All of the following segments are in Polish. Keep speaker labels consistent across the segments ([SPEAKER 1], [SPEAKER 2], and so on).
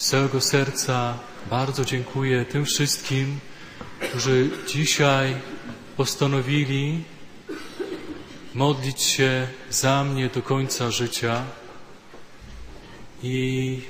[SPEAKER 1] z całego serca bardzo dziękuję tym wszystkim, którzy dzisiaj postanowili modlić się za mnie do końca życia. I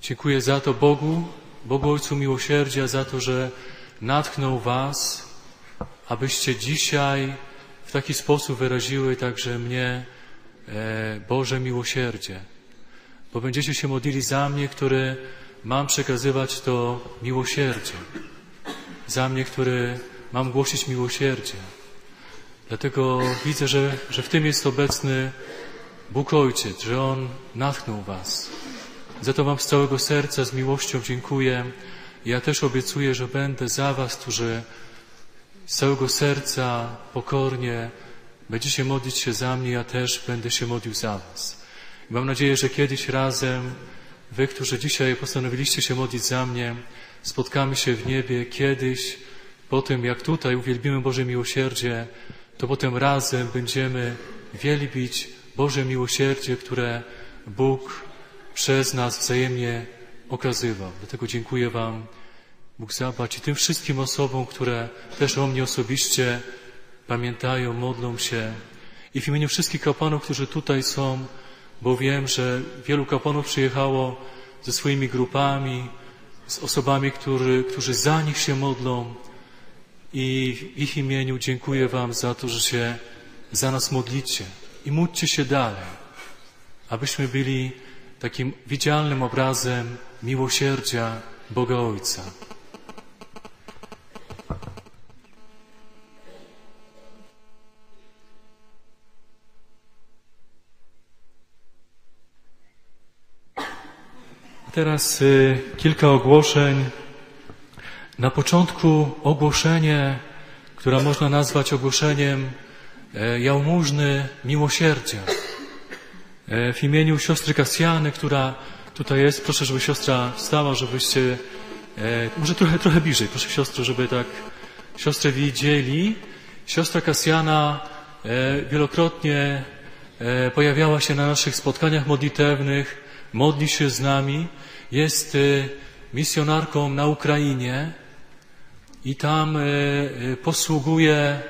[SPEAKER 1] dziękuję za to Bogu, Bogu Ojcu Miłosierdzia, za to, że natchnął Was, abyście dzisiaj w taki sposób wyraziły także mnie e, Boże miłosierdzie, bo będziecie się modlili za mnie, który mam przekazywać to miłosierdzie, za mnie, który mam głosić miłosierdzie. Dlatego widzę, że, że w tym jest obecny Bóg Ojciec, że On natchnął Was. Za to Wam z całego serca, z miłością dziękuję. Ja też obiecuję, że będę za Was, którzy z całego serca, pokornie będziecie modlić się za mnie, ja też będę się modlił za Was. Mam nadzieję, że kiedyś razem, Wy, którzy dzisiaj postanowiliście się modlić za mnie, spotkamy się w niebie kiedyś, po tym jak tutaj uwielbimy Boże miłosierdzie, to potem razem będziemy wielbić Boże miłosierdzie, które Bóg przez nas wzajemnie okazywał. Dlatego dziękuję Wam, Bóg zapłać i tym wszystkim osobom, które też o mnie osobiście pamiętają, modlą się. I w imieniu wszystkich kapłanów, którzy tutaj są, bo wiem, że wielu kapłanów przyjechało ze swoimi grupami, z osobami, którzy, którzy za nich się modlą. I w ich imieniu dziękuję Wam za to, że się za nas modlicie. I módlcie się dalej, abyśmy byli takim widzialnym obrazem miłosierdzia Boga Ojca. Teraz y, kilka ogłoszeń. Na początku ogłoszenie, które można nazwać ogłoszeniem e, jałmużny miłosierdzia. E, w imieniu siostry Kasjany, która tutaj jest, proszę, żeby siostra wstała, żebyście, e, może trochę, trochę bliżej, proszę siostro, żeby tak siostrę widzieli. Siostra Kasjana e, wielokrotnie e, pojawiała się na naszych spotkaniach modlitewnych, modli się z nami, jest e, misjonarką na Ukrainie i tam e, e, posługuje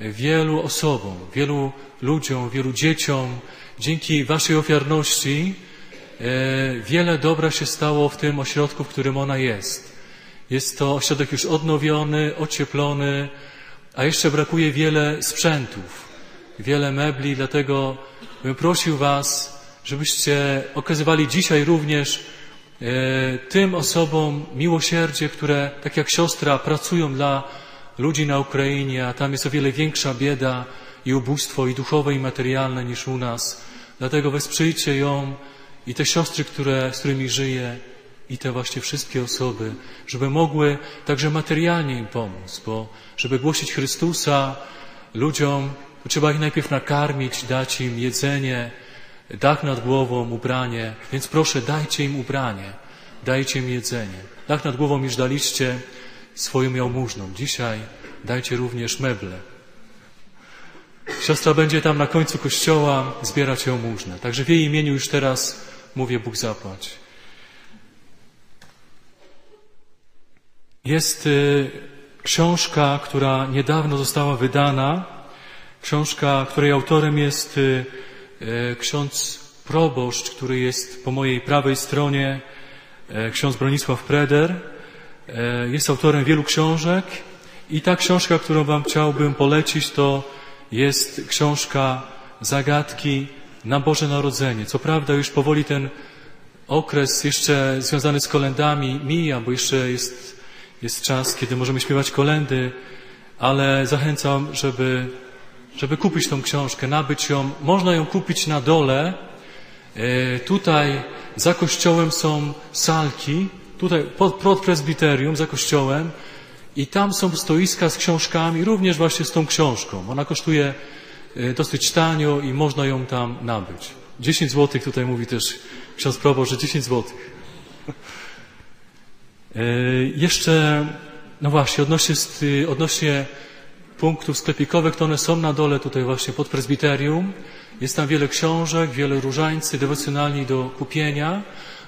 [SPEAKER 1] wielu osobom, wielu ludziom, wielu dzieciom. Dzięki Waszej ofiarności wiele dobra się stało w tym ośrodku, w którym ona jest. Jest to ośrodek już odnowiony, ocieplony, a jeszcze brakuje wiele sprzętów, wiele mebli, dlatego bym prosił Was, żebyście okazywali dzisiaj również e, tym osobom miłosierdzie, które, tak jak siostra, pracują dla ludzi na Ukrainie, a tam jest o wiele większa bieda i ubóstwo i duchowe, i materialne niż u nas. Dlatego wesprzyjcie ją i te siostry, które, z którymi żyje, i te właśnie wszystkie osoby, żeby mogły także materialnie im pomóc, bo żeby głosić Chrystusa ludziom, to trzeba ich najpierw nakarmić, dać im jedzenie, dach nad głową, ubranie. Więc proszę, dajcie im ubranie, dajcie im jedzenie. Dach nad głową już daliście swoją jałmużną. Dzisiaj dajcie również meble. Siostra będzie tam na końcu kościoła zbierać jałmużnę. Także w jej imieniu już teraz mówię Bóg zapłać. Jest y, książka, która niedawno została wydana. Książka, której autorem jest y, ksiądz proboszcz, który jest po mojej prawej stronie, e, ksiądz Bronisław Preder. E, Jest autorem wielu książek i ta książka, którą Wam chciałbym polecić, to jest książka Zagadki na Boże Narodzenie. Co prawda już powoli ten okres jeszcze związany z kolendami mija, bo jeszcze jest, jest czas, kiedy możemy śpiewać kolendy, ale zachęcam, żeby, żeby kupić tą książkę, nabyć ją. Można ją kupić na dole. E, Tutaj za kościołem są salki, tutaj pod, pod prezbiterium, za kościołem i tam są stoiska z książkami, również właśnie z tą książką. Ona kosztuje e, dosyć tanio i można ją tam nabyć. 10 złotych tutaj mówi też ksiądz proboszcz, że 10 złotych. E, Jeszcze, no właśnie, odnośnie, odnośnie punktów sklepikowych, to one są na dole tutaj właśnie pod prezbiterium. Jest tam wiele książek, wiele różańcy dewocjonalni do kupienia.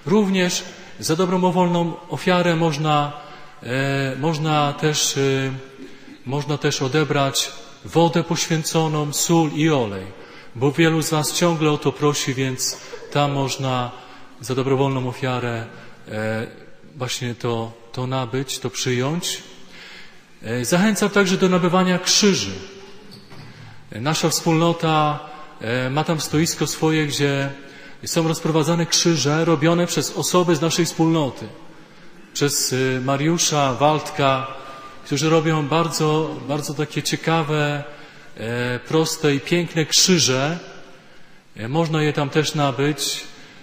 [SPEAKER 1] Również za dobromowolną ofiarę można, e, można, też, e, można też odebrać wodę poświęconą, sól i olej, bo wielu z Was ciągle o to prosi, więc tam można za dobrowolną ofiarę e, właśnie to, to nabyć, to przyjąć. E, Zachęcam także do nabywania krzyży. E, Nasza wspólnota e, ma tam stoisko swoje, gdzie są rozprowadzane krzyże robione przez osoby z naszej wspólnoty. Przez Mariusza, Waldka, którzy robią bardzo, bardzo takie ciekawe, proste i piękne krzyże. Można je tam też nabyć,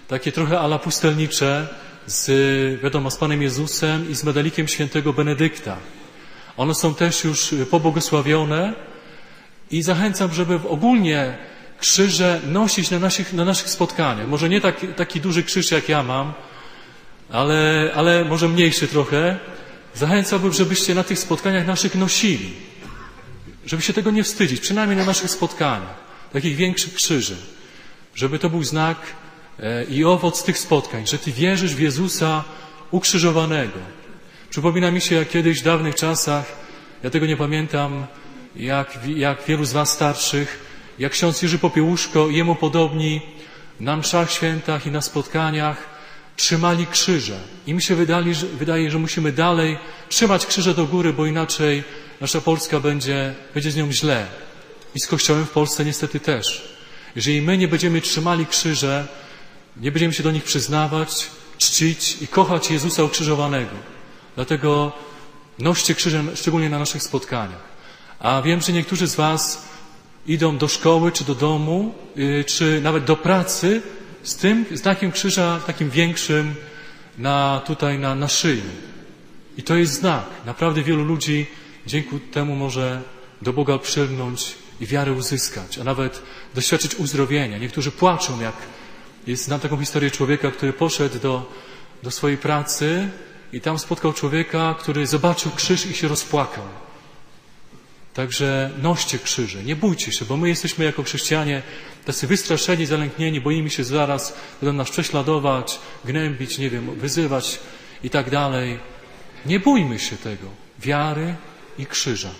[SPEAKER 1] takie trochę ala pustelnicze, z, wiadomo, z Panem Jezusem i z medalikiem świętego Benedykta. One są też już e, pobłogosławione i zachęcam, żeby ogólnie krzyże nosić na naszych, na naszych spotkaniach. Może nie taki, taki duży krzyż, jak ja mam, ale, ale może mniejszy trochę. Zachęcałbym, żebyście na tych spotkaniach naszych nosili. Żeby się tego nie wstydzić, przynajmniej na naszych spotkaniach, takich większych krzyży. Żeby to był znak e, i owoc tych spotkań, że Ty wierzysz w Jezusa ukrzyżowanego. Przypomina mi się, jak kiedyś w dawnych czasach, ja tego nie pamiętam, jak, jak wielu z Was starszych, jak ksiądz Jerzy Popiełuszko jemu podobni na mszach świętach i na spotkaniach trzymali krzyże. I mi się wydali, że, wydaje, że musimy dalej trzymać krzyże do góry, bo inaczej nasza Polska będzie, będzie z nią źle. I z Kościołem w Polsce niestety też. Jeżeli my nie będziemy trzymali krzyże, nie będziemy się do nich przyznawać, czcić i kochać Jezusa ukrzyżowanego. Dlatego noście krzyże, szczególnie na naszych spotkaniach. A wiem, że niektórzy z Was idą do szkoły, czy do domu, yy, czy nawet do pracy z tym znakiem krzyża, takim większym, na, tutaj na, na szyi. I to jest znak. Naprawdę wielu ludzi dzięki temu może do Boga przylgnąć i wiarę uzyskać, a nawet doświadczyć uzdrowienia. Niektórzy płaczą, jak jest, znam taką historię człowieka, który poszedł do, do swojej pracy i tam spotkał człowieka, który zobaczył krzyż i się rozpłakał. Także noście krzyże, nie bójcie się, bo my jesteśmy jako chrześcijanie tacy wystraszeni, zalęknieni, boimy się zaraz, będą nas prześladować, gnębić, nie wiem, wyzywać i tak dalej. Nie bójmy się tego. Wiary i krzyża.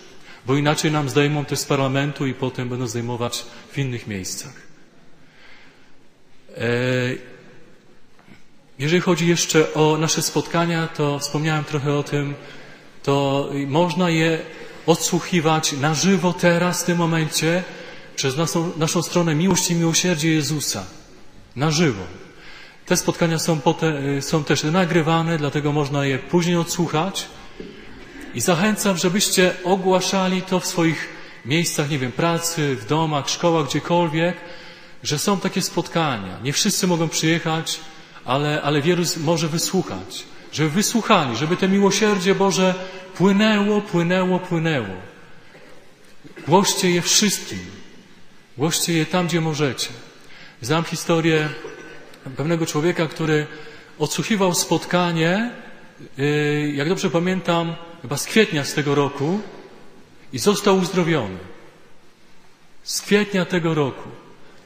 [SPEAKER 1] Bo inaczej nam zdejmą też z parlamentu i potem będą zdejmować w innych miejscach. E, Jeżeli chodzi jeszcze o nasze spotkania, to wspomniałem trochę o tym, to można je odsłuchiwać na żywo teraz, w tym momencie, przez naszą, naszą stronę Miłość i Miłosierdzie Jezusa. Na żywo. Te spotkania są, pote, są też nagrywane, dlatego można je później odsłuchać. I zachęcam, żebyście ogłaszali to w swoich miejscach, nie wiem, pracy, w domach, szkołach, gdziekolwiek, że są takie spotkania. Nie wszyscy mogą przyjechać, ale, ale wielu może wysłuchać. Żeby wysłuchali, żeby te miłosierdzie Boże płynęło, płynęło, płynęło. Głoście je wszystkim. Głoście je tam, gdzie możecie. Znam historię pewnego człowieka, który odsłuchiwał spotkanie, yy, jak dobrze pamiętam, chyba z kwietnia z tego roku i został uzdrowiony. Z kwietnia tego roku.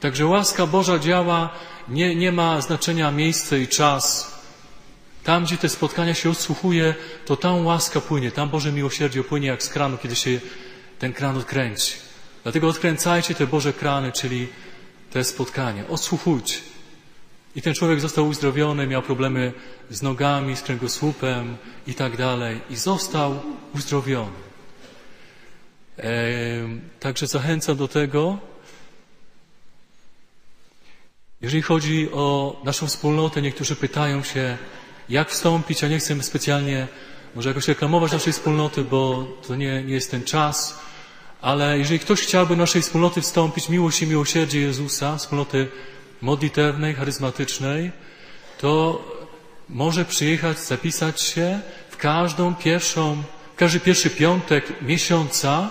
[SPEAKER 1] Także łaska Boża działa, nie, nie ma znaczenia miejsce i czas. Tam, gdzie te spotkania się odsłuchuje, to tam łaska płynie, tam Boże miłosierdzie płynie jak z kranu, kiedy się ten kran odkręci. Dlatego odkręcajcie te Boże krany, czyli te spotkania. Odsłuchujcie. I ten człowiek został uzdrowiony, miał problemy z nogami, z kręgosłupem i tak dalej. I został uzdrowiony. Em, Także zachęcam do tego. Jeżeli chodzi o naszą wspólnotę, niektórzy pytają się, jak wstąpić. Ja nie chcę specjalnie może jakoś reklamować naszej wspólnoty, bo to nie, nie jest ten czas. Ale jeżeli ktoś chciałby naszej wspólnoty wstąpić, miłość i miłosierdzie Jezusa, wspólnoty modlitewnej, charyzmatycznej, to może przyjechać, zapisać się w każdą pierwszą, w każdy pierwszy piątek miesiąca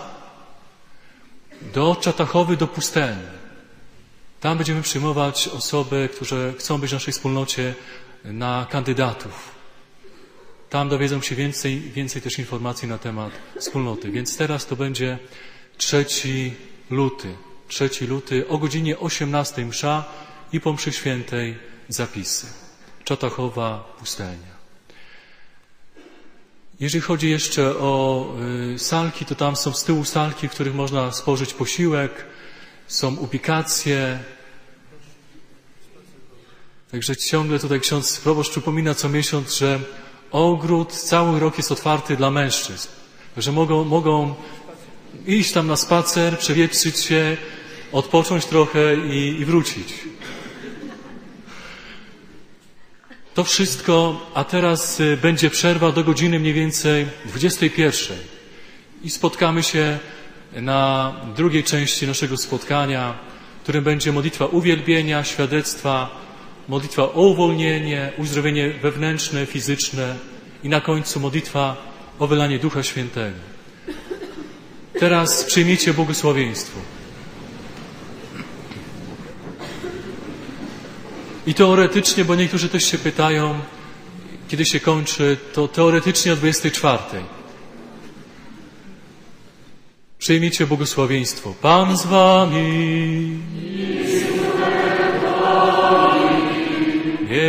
[SPEAKER 1] do Czatachowy, do pustelni. Tam będziemy przyjmować osoby, które chcą być w naszej wspólnocie na kandydatów. Tam dowiedzą się więcej, więcej też informacji na temat wspólnoty. Więc teraz to będzie 3 luty. 3 luty o godzinie 18 msza i po mszy świętej zapisy. Czatachowa pustelnia. Jeżeli chodzi jeszcze o y, salki, to tam są z tyłu salki, w których można spożyć posiłek, są ubikacje. Także ciągle tutaj ksiądz proboszcz przypomina co miesiąc, że ogród cały rok jest otwarty dla mężczyzn. Że mogą, mogą iść tam na spacer, przewietrzyć się, odpocząć trochę i, i wrócić. To wszystko, a teraz y, będzie przerwa do godziny mniej więcej 21. I spotkamy się na drugiej części naszego spotkania, w którym będzie modlitwa uwielbienia, świadectwa, modlitwa o uwolnienie, uzdrowienie wewnętrzne, fizyczne i na końcu modlitwa o wylanie Ducha Świętego. Teraz przyjmijcie błogosławieństwo. I teoretycznie, bo niektórzy też się pytają, kiedy się kończy, to teoretycznie o 24. Przyjmijcie błogosławieństwo. Pan z wami.